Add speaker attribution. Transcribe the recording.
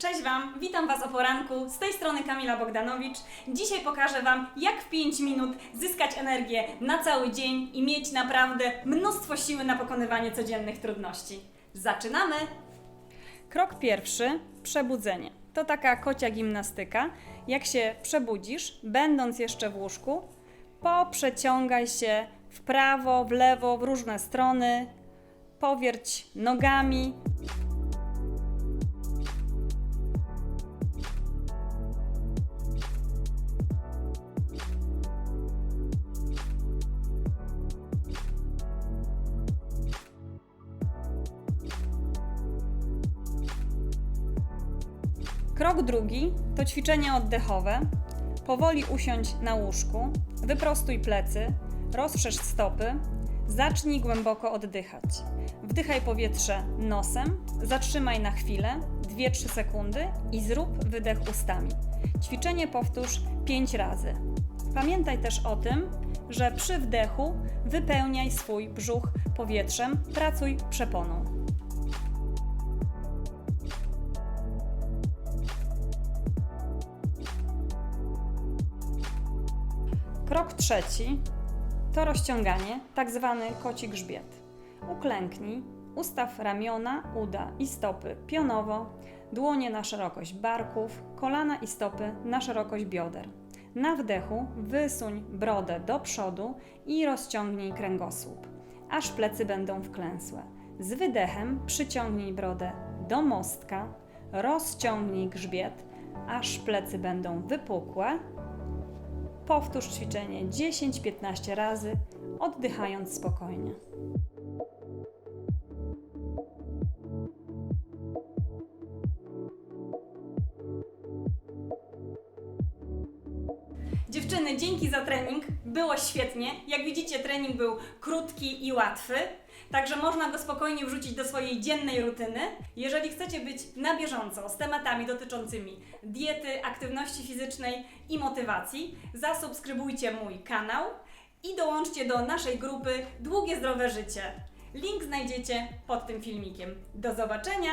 Speaker 1: Cześć Wam, witam Was o poranku. Z tej strony Kamila Bogdanowicz. Dzisiaj pokażę Wam, jak w 5 minut zyskać energię na cały dzień i mieć naprawdę mnóstwo siły na pokonywanie codziennych trudności. Zaczynamy! Krok pierwszy przebudzenie. To taka kocia gimnastyka. Jak się przebudzisz, będąc jeszcze w łóżku, poprzeciągaj się w prawo, w lewo, w różne strony, powierć nogami, Krok drugi to ćwiczenie oddechowe. Powoli usiądź na łóżku, wyprostuj plecy, rozszerz stopy, zacznij głęboko oddychać. Wdychaj powietrze nosem, zatrzymaj na chwilę, 2-3 sekundy i zrób wydech ustami. Ćwiczenie powtórz 5 razy. Pamiętaj też o tym, że przy wdechu wypełniaj swój brzuch powietrzem, pracuj przeponą. Krok trzeci to rozciąganie, tak zwany koci grzbiet. Uklęknij, ustaw ramiona, uda i stopy pionowo, dłonie na szerokość barków, kolana i stopy na szerokość bioder. Na wdechu wysuń brodę do przodu i rozciągnij kręgosłup, aż plecy będą wklęsłe. Z wydechem przyciągnij brodę do mostka, rozciągnij grzbiet, aż plecy będą wypukłe, Powtórz ćwiczenie 10-15 razy, oddychając spokojnie. Dziewczyny, dzięki za trening. Było świetnie. Jak widzicie, trening był krótki i łatwy. Także można go spokojnie wrzucić do swojej dziennej rutyny. Jeżeli chcecie być na bieżąco z tematami dotyczącymi diety, aktywności fizycznej i motywacji, zasubskrybujcie mój kanał i dołączcie do naszej grupy Długie Zdrowe Życie. Link znajdziecie pod tym filmikiem. Do zobaczenia!